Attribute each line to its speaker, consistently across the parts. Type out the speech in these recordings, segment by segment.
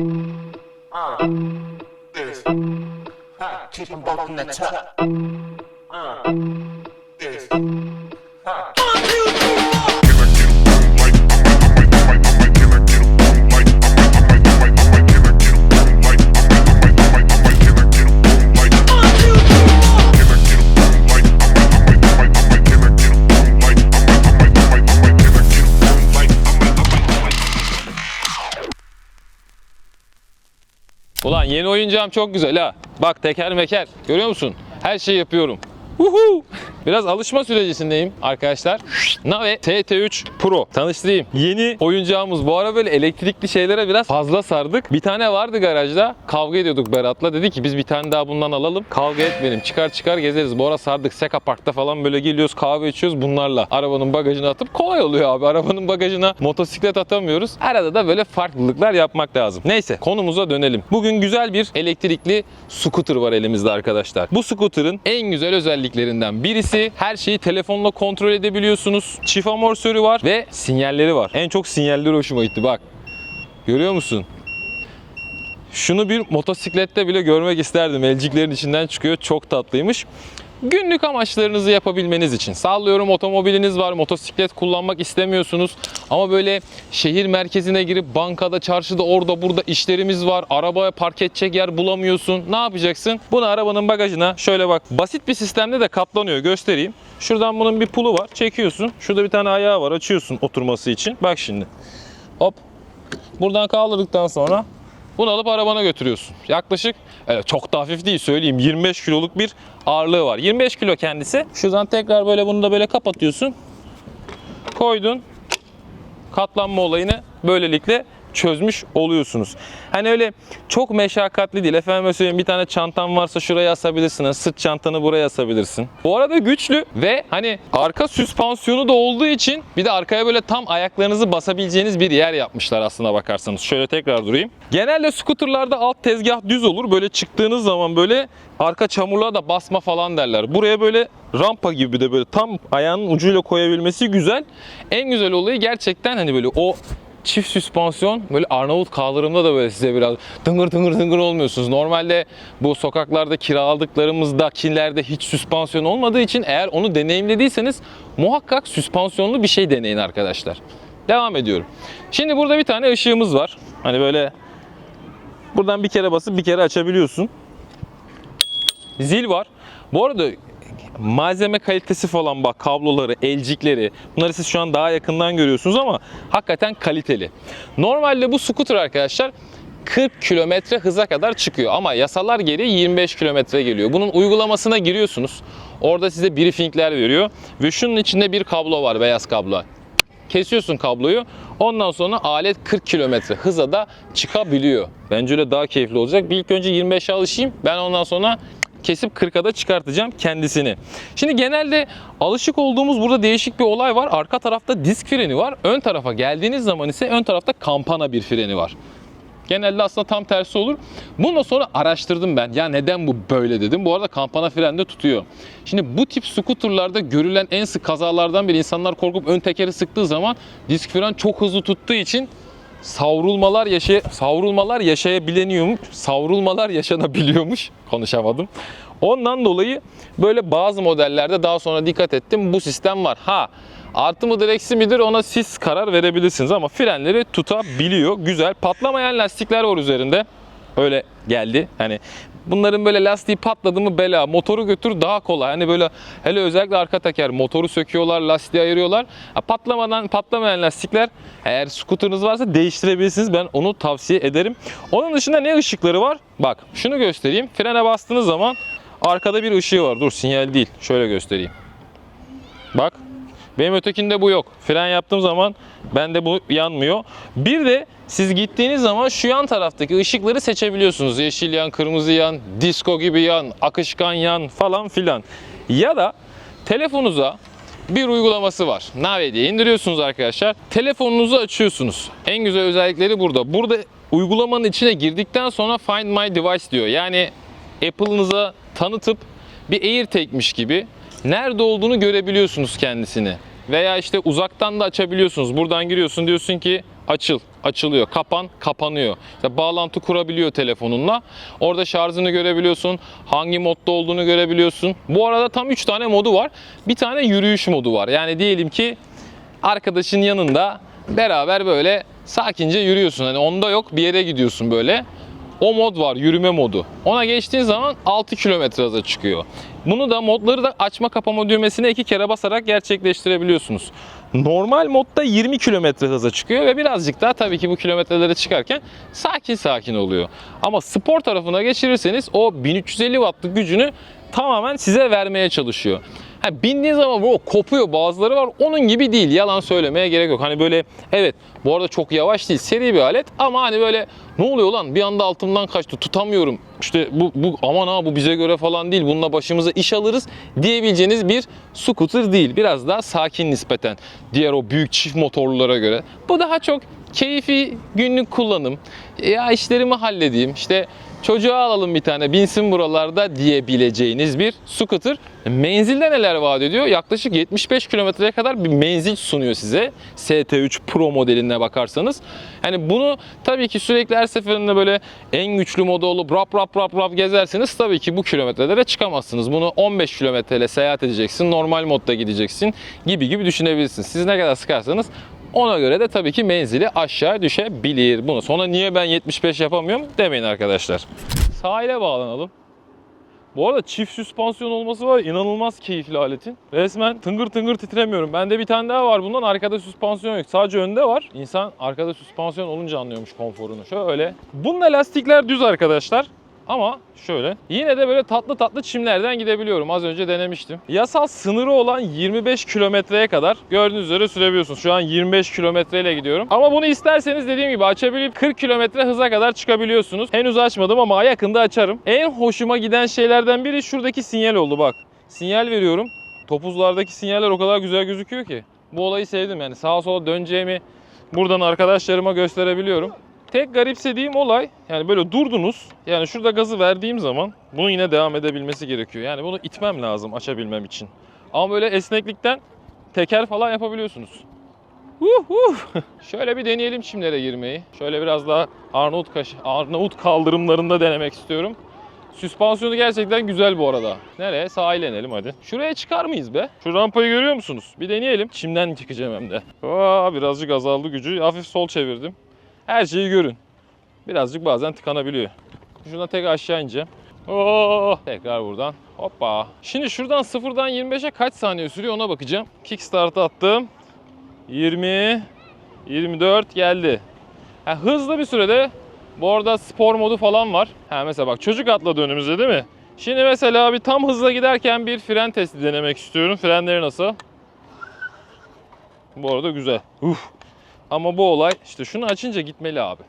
Speaker 1: Uh, this. Ha, keep them both in the top. Uh,
Speaker 2: yeni oyuncağım çok güzel ha. Bak teker meker. Görüyor musun? Her şeyi yapıyorum. Uhu. Biraz alışma sürecisindeyim arkadaşlar. Nave TT3 Pro. Tanıştırayım. Yeni oyuncağımız. Bu ara böyle elektrikli şeylere biraz fazla sardık. Bir tane vardı garajda. Kavga ediyorduk Berat'la. Dedi ki biz bir tane daha bundan alalım. Kavga etmeyelim. Çıkar çıkar gezeriz. Bu ara sardık. Seka Park'ta falan böyle geliyoruz kahve içiyoruz bunlarla. Arabanın bagajına atıp kolay oluyor abi. Arabanın bagajına motosiklet atamıyoruz. Arada da böyle farklılıklar yapmak lazım. Neyse konumuza dönelim. Bugün güzel bir elektrikli scooter var elimizde arkadaşlar. Bu scooter'ın en güzel özelliklerinden birisi her şeyi telefonla kontrol edebiliyorsunuz. Çift amortisörü var ve sinyalleri var. En çok sinyalleri hoşuma gitti bak. Görüyor musun? Şunu bir motosiklette bile görmek isterdim. Elciklerin içinden çıkıyor. Çok tatlıymış. Günlük amaçlarınızı yapabilmeniz için. Sallıyorum otomobiliniz var, motosiklet kullanmak istemiyorsunuz. Ama böyle şehir merkezine girip bankada, çarşıda, orada burada işlerimiz var. Arabaya park edecek yer bulamıyorsun. Ne yapacaksın? Bunu arabanın bagajına şöyle bak. Basit bir sistemde de katlanıyor. Göstereyim. Şuradan bunun bir pulu var. Çekiyorsun. Şurada bir tane ayağı var. Açıyorsun oturması için. Bak şimdi. Hop. Buradan kaldırdıktan sonra bunu alıp arabana götürüyorsun. Yaklaşık evet, çok da hafif değil söyleyeyim 25 kiloluk bir ağırlığı var. 25 kilo kendisi. Şuradan tekrar böyle bunu da böyle kapatıyorsun. Koydun. Katlanma olayını böylelikle çözmüş oluyorsunuz. Hani öyle çok meşakkatli değil. Efendim söyleyeyim bir tane çantan varsa şuraya asabilirsin. Sırt çantanı buraya asabilirsin. Bu arada güçlü ve hani arka süspansiyonu da olduğu için bir de arkaya böyle tam ayaklarınızı basabileceğiniz bir yer yapmışlar aslına bakarsanız. Şöyle tekrar durayım. Genelde skuterlarda alt tezgah düz olur. Böyle çıktığınız zaman böyle arka çamurluğa da basma falan derler. Buraya böyle rampa gibi de böyle tam ayağının ucuyla koyabilmesi güzel. En güzel olayı gerçekten hani böyle o çift süspansiyon böyle Arnavut kaldırımda da böyle size biraz tıngır tıngır tıngır olmuyorsunuz. Normalde bu sokaklarda kiraladıklarımızdakilerde hiç süspansiyon olmadığı için eğer onu deneyimlediyseniz muhakkak süspansiyonlu bir şey deneyin arkadaşlar. Devam ediyorum. Şimdi burada bir tane ışığımız var. Hani böyle buradan bir kere basıp bir kere açabiliyorsun. Zil var. Bu arada malzeme kalitesi falan bak kabloları, elcikleri bunları siz şu an daha yakından görüyorsunuz ama hakikaten kaliteli. Normalde bu scooter arkadaşlar 40 kilometre hıza kadar çıkıyor ama yasalar gereği 25 kilometre geliyor. Bunun uygulamasına giriyorsunuz. Orada size briefingler veriyor ve şunun içinde bir kablo var beyaz kablo. Kesiyorsun kabloyu. Ondan sonra alet 40 kilometre hıza da çıkabiliyor. Bence öyle daha keyifli olacak. Bir ilk önce 25'e alışayım. Ben ondan sonra kesip 40'a da çıkartacağım kendisini. Şimdi genelde alışık olduğumuz burada değişik bir olay var. Arka tarafta disk freni var. Ön tarafa geldiğiniz zaman ise ön tarafta kampana bir freni var. Genelde aslında tam tersi olur. Bundan sonra araştırdım ben. Ya neden bu böyle dedim. Bu arada kampana fren de tutuyor. Şimdi bu tip skuterlarda görülen en sık kazalardan biri insanlar korkup ön tekeri sıktığı zaman disk fren çok hızlı tuttuğu için savrulmalar yaşay savrulmalar yaşayabileniyormuş. Savrulmalar yaşanabiliyormuş. Konuşamadım. Ondan dolayı böyle bazı modellerde daha sonra dikkat ettim bu sistem var. Ha artı mıdır eksi midir ona siz karar verebilirsiniz ama frenleri tutabiliyor. Güzel. Patlamayan lastikler var üzerinde. Öyle geldi. Hani bunların böyle lastiği patladı mı bela. Motoru götür daha kolay. Hani böyle hele özellikle arka teker motoru söküyorlar, lastiği ayırıyorlar. Patlamadan patlamayan lastikler eğer scooter'ınız varsa değiştirebilirsiniz. Ben onu tavsiye ederim. Onun dışında ne ışıkları var? Bak şunu göstereyim. Frene bastığınız zaman arkada bir ışığı var. Dur sinyal değil. Şöyle göstereyim. Bak benim ötekinde bu yok. Fren yaptığım zaman bende bu yanmıyor. Bir de siz gittiğiniz zaman şu yan taraftaki ışıkları seçebiliyorsunuz. Yeşil yan, kırmızı yan, disco gibi yan, akışkan yan falan filan. Ya da telefonunuza bir uygulaması var. Nave diye indiriyorsunuz arkadaşlar. Telefonunuzu açıyorsunuz. En güzel özellikleri burada. Burada uygulamanın içine girdikten sonra Find My Device diyor. Yani Apple'ınıza tanıtıp bir AirTag'miş gibi nerede olduğunu görebiliyorsunuz kendisini. Veya işte uzaktan da açabiliyorsunuz. Buradan giriyorsun diyorsun ki açıl. açılıyor. Kapan kapanıyor. İşte bağlantı kurabiliyor telefonunla. Orada şarjını görebiliyorsun. Hangi modda olduğunu görebiliyorsun. Bu arada tam 3 tane modu var. Bir tane yürüyüş modu var. Yani diyelim ki arkadaşın yanında beraber böyle sakince yürüyorsun. Hani onda yok bir yere gidiyorsun böyle. O mod var yürüme modu. Ona geçtiğin zaman 6 kilometre hıza çıkıyor. Bunu da modları da açma kapama düğmesine iki kere basarak gerçekleştirebiliyorsunuz. Normal modda 20 kilometre hıza çıkıyor ve birazcık daha tabii ki bu kilometrelere çıkarken sakin sakin oluyor. Ama spor tarafına geçirirseniz o 1350 wattlık gücünü tamamen size vermeye çalışıyor. Ha, bindiğin zaman bu kopuyor bazıları var onun gibi değil yalan söylemeye gerek yok. Hani böyle evet bu arada çok yavaş değil seri bir alet ama hani böyle ne oluyor lan bir anda altımdan kaçtı tutamıyorum işte bu, bu aman ha bu bize göre falan değil bununla başımıza iş alırız diyebileceğiniz bir scooter değil. Biraz daha sakin nispeten diğer o büyük çift motorlulara göre. Bu daha çok keyfi günlük kullanım. Ya işlerimi halledeyim işte çocuğa alalım bir tane binsin buralarda diyebileceğiniz bir scooter. Menzilde neler vaat ediyor? Yaklaşık 75 kilometreye kadar bir menzil sunuyor size. ST3 Pro modeline bakarsanız. Yani bunu tabii ki sürekli her seferinde böyle en güçlü modu olup rap rap rap rap gezerseniz tabii ki bu kilometrelere çıkamazsınız. Bunu 15 kilometreyle seyahat edeceksin, normal modda gideceksin gibi gibi düşünebilirsiniz. Siz ne kadar sıkarsanız ona göre de tabii ki menzili aşağı düşebilir. Bunu sonra niye ben 75 yapamıyorum demeyin arkadaşlar. Sahile bağlanalım. Bu arada çift süspansiyon olması var inanılmaz keyifli aletin. Resmen tıngır tıngır titremiyorum. Bende bir tane daha var bundan arkada süspansiyon yok. Sadece önde var. İnsan arkada süspansiyon olunca anlıyormuş konforunu. Şöyle. Bununla lastikler düz arkadaşlar. Ama şöyle. Yine de böyle tatlı tatlı çimlerden gidebiliyorum. Az önce denemiştim. Yasal sınırı olan 25 kilometreye kadar gördüğünüz üzere sürebiliyorsunuz. Şu an 25 kilometreyle gidiyorum. Ama bunu isterseniz dediğim gibi açabilip 40 kilometre hıza kadar çıkabiliyorsunuz. Henüz açmadım ama yakında açarım. En hoşuma giden şeylerden biri şuradaki sinyal oldu bak. Sinyal veriyorum. Topuzlardaki sinyaller o kadar güzel gözüküyor ki. Bu olayı sevdim yani sağa sola döneceğimi buradan arkadaşlarıma gösterebiliyorum. Tek garipsediğim olay yani böyle durdunuz. Yani şurada gazı verdiğim zaman bunun yine devam edebilmesi gerekiyor. Yani bunu itmem lazım açabilmem için. Ama böyle esneklikten teker falan yapabiliyorsunuz. Huh, huh. Şöyle bir deneyelim çimlere girmeyi. Şöyle biraz daha Arnavut, kaş- Arnavut kaldırımlarında denemek istiyorum. Süspansiyonu gerçekten güzel bu arada. Nereye? Sahile inelim hadi. Şuraya çıkar mıyız be? Şu rampayı görüyor musunuz? Bir deneyelim. Çimden çıkacağım hem de. Aa, birazcık azaldı gücü. Hafif sol çevirdim. Her şeyi görün. Birazcık bazen tıkanabiliyor. Şuradan tek aşağı ineceğim. Oo, tekrar buradan. Hoppa. Şimdi şuradan sıfırdan 25'e kaç saniye sürüyor ona bakacağım. Kickstart'a attım. 20, 24 geldi. Ha, hızlı bir sürede bu arada spor modu falan var. Ha, mesela bak çocuk atladı önümüze değil mi? Şimdi mesela bir tam hızla giderken bir fren testi denemek istiyorum. Frenleri nasıl? Bu arada güzel. Uf. Ama bu olay işte şunu açınca gitmeli abi.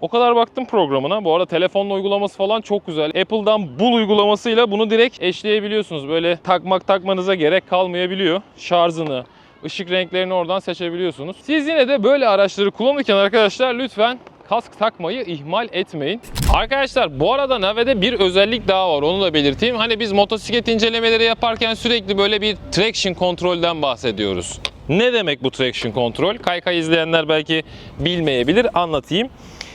Speaker 2: O kadar baktım programına. Bu arada telefonla uygulaması falan çok güzel. Apple'dan Bull uygulamasıyla bunu direkt eşleyebiliyorsunuz. Böyle takmak takmanıza gerek kalmayabiliyor. Şarjını, ışık renklerini oradan seçebiliyorsunuz. Siz yine de böyle araçları kullanırken arkadaşlar lütfen kask takmayı ihmal etmeyin. Arkadaşlar bu arada Nave'de bir özellik daha var onu da belirteyim. Hani biz motosiklet incelemeleri yaparken sürekli böyle bir traction kontrolden bahsediyoruz. Ne demek bu traction kontrol? Kaykay izleyenler belki bilmeyebilir anlatayım.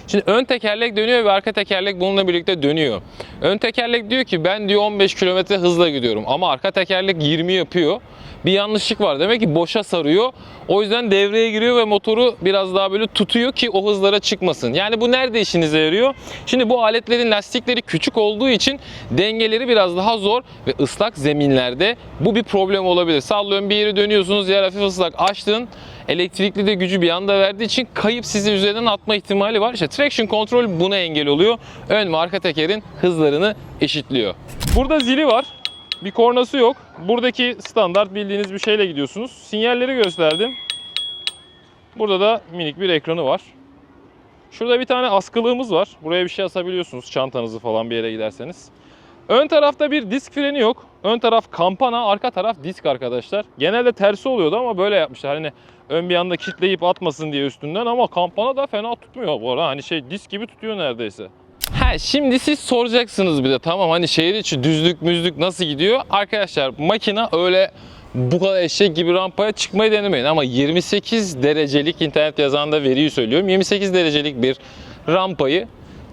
Speaker 2: Şimdi ön tekerlek dönüyor ve arka tekerlek bununla birlikte dönüyor. Ön tekerlek diyor ki ben diyor 15 km hızla gidiyorum ama arka tekerlek 20 yapıyor. Bir yanlışlık var. Demek ki boşa sarıyor. O yüzden devreye giriyor ve motoru biraz daha böyle tutuyor ki o hızlara çıkmasın. Yani bu nerede işinize yarıyor? Şimdi bu aletlerin lastikleri küçük olduğu için dengeleri biraz daha zor ve ıslak zeminlerde bu bir problem olabilir. Sallıyorum bir yeri dönüyorsunuz yer hafif ıslak açtın. Elektrikli de gücü bir anda verdiği için kayıp sizi üzerinden atma ihtimali var. İşte traction control buna engel oluyor. Ön ve arka tekerin hızlarını eşitliyor. Burada zili var. Bir kornası yok. Buradaki standart bildiğiniz bir şeyle gidiyorsunuz. Sinyalleri gösterdim. Burada da minik bir ekranı var. Şurada bir tane askılığımız var. Buraya bir şey asabiliyorsunuz çantanızı falan bir yere giderseniz. Ön tarafta bir disk freni yok. Ön taraf kampana, arka taraf disk arkadaşlar. Genelde tersi oluyordu ama böyle yapmışlar. Hani ön bir anda kitleyip atmasın diye üstünden ama kampana da fena tutmuyor bu arada. Hani şey disk gibi tutuyor neredeyse. Ha şimdi siz soracaksınız bir de tamam hani şehir içi düzlük müzlük nasıl gidiyor? Arkadaşlar makina öyle bu kadar eşek gibi rampaya çıkmayı denemeyin. Ama 28 derecelik internet yazanda veriyi söylüyorum. 28 derecelik bir rampayı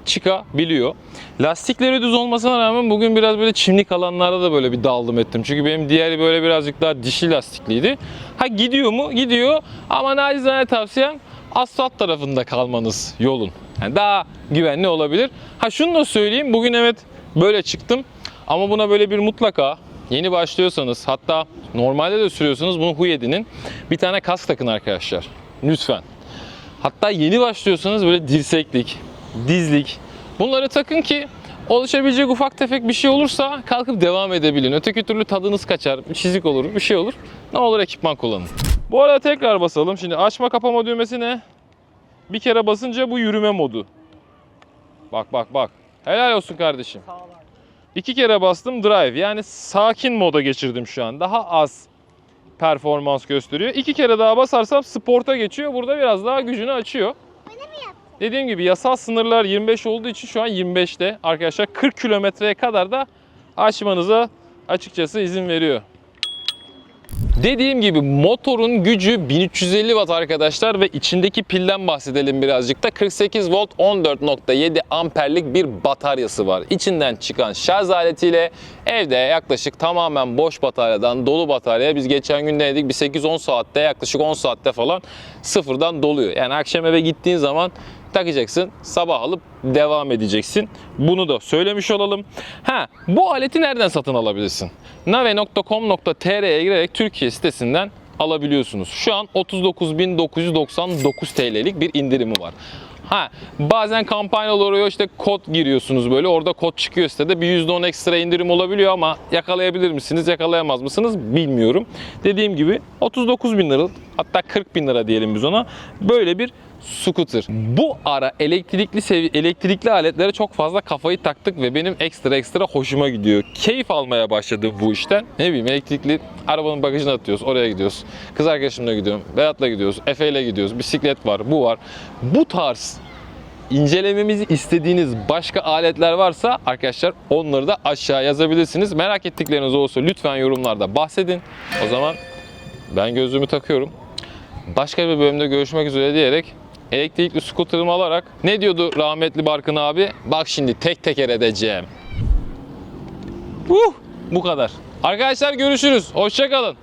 Speaker 2: çıkabiliyor. Lastikleri düz olmasına rağmen bugün biraz böyle çimlik alanlarda da böyle bir daldım ettim. Çünkü benim diğeri böyle birazcık daha dişi lastikliydi. Ha gidiyor mu? Gidiyor. Ama nacizane tavsiyem asfalt tarafında kalmanız yolun. Yani daha güvenli olabilir. Ha şunu da söyleyeyim. Bugün evet böyle çıktım. Ama buna böyle bir mutlaka yeni başlıyorsanız hatta normalde de sürüyorsanız bunu huy edinin. Bir tane kask takın arkadaşlar. Lütfen. Hatta yeni başlıyorsanız böyle dirseklik, dizlik bunları takın ki oluşabilecek ufak tefek bir şey olursa kalkıp devam edebilin. Öteki türlü tadınız kaçar, çizik olur, bir şey olur. Ne olur ekipman kullanın. Bu arada tekrar basalım. Şimdi açma kapama düğmesi ne? Bir kere basınca bu yürüme modu. Bak bak bak. Helal olsun kardeşim. İki kere bastım drive. Yani sakin moda geçirdim şu an. Daha az performans gösteriyor. İki kere daha basarsam sporta geçiyor. Burada biraz daha gücünü açıyor. Dediğim gibi yasal sınırlar 25 olduğu için şu an 25'te. Arkadaşlar 40 kilometreye kadar da açmanıza açıkçası izin veriyor. Dediğim gibi motorun gücü 1350 watt arkadaşlar ve içindeki pilden bahsedelim birazcık da 48 volt 14.7 amperlik bir bataryası var. İçinden çıkan şarj aletiyle evde yaklaşık tamamen boş bataryadan dolu bataryaya biz geçen gün denedik bir 8-10 saatte yaklaşık 10 saatte falan sıfırdan doluyor. Yani akşam eve gittiğin zaman takacaksın. Sabah alıp devam edeceksin. Bunu da söylemiş olalım. Ha, bu aleti nereden satın alabilirsin? nave.com.tr'ye girerek Türkiye sitesinden alabiliyorsunuz. Şu an 39.999 TL'lik bir indirimi var. Ha, bazen kampanyalar oluyor işte kod giriyorsunuz böyle orada kod çıkıyor sitede bir %10 ekstra indirim olabiliyor ama yakalayabilir misiniz yakalayamaz mısınız bilmiyorum. Dediğim gibi 39 bin lira hatta 40 bin lira diyelim biz ona böyle bir scooter. Bu ara elektrikli sevi elektrikli aletlere çok fazla kafayı taktık ve benim ekstra ekstra hoşuma gidiyor. Keyif almaya başladım bu işten. Ne bileyim elektrikli arabanın bagajına atıyoruz, oraya gidiyoruz. Kız arkadaşımla gidiyorum, Berat'la gidiyoruz, Efe ile gidiyoruz. Bisiklet var, bu var. Bu tarz incelememizi istediğiniz başka aletler varsa arkadaşlar onları da aşağı yazabilirsiniz. Merak ettikleriniz olursa lütfen yorumlarda bahsedin. O zaman ben gözlüğümü takıyorum. Başka bir bölümde görüşmek üzere diyerek elektrikli skuterımı alarak ne diyordu rahmetli Barkın abi? Bak şimdi tek teker edeceğim. Uh, bu kadar. Arkadaşlar görüşürüz. Hoşçakalın.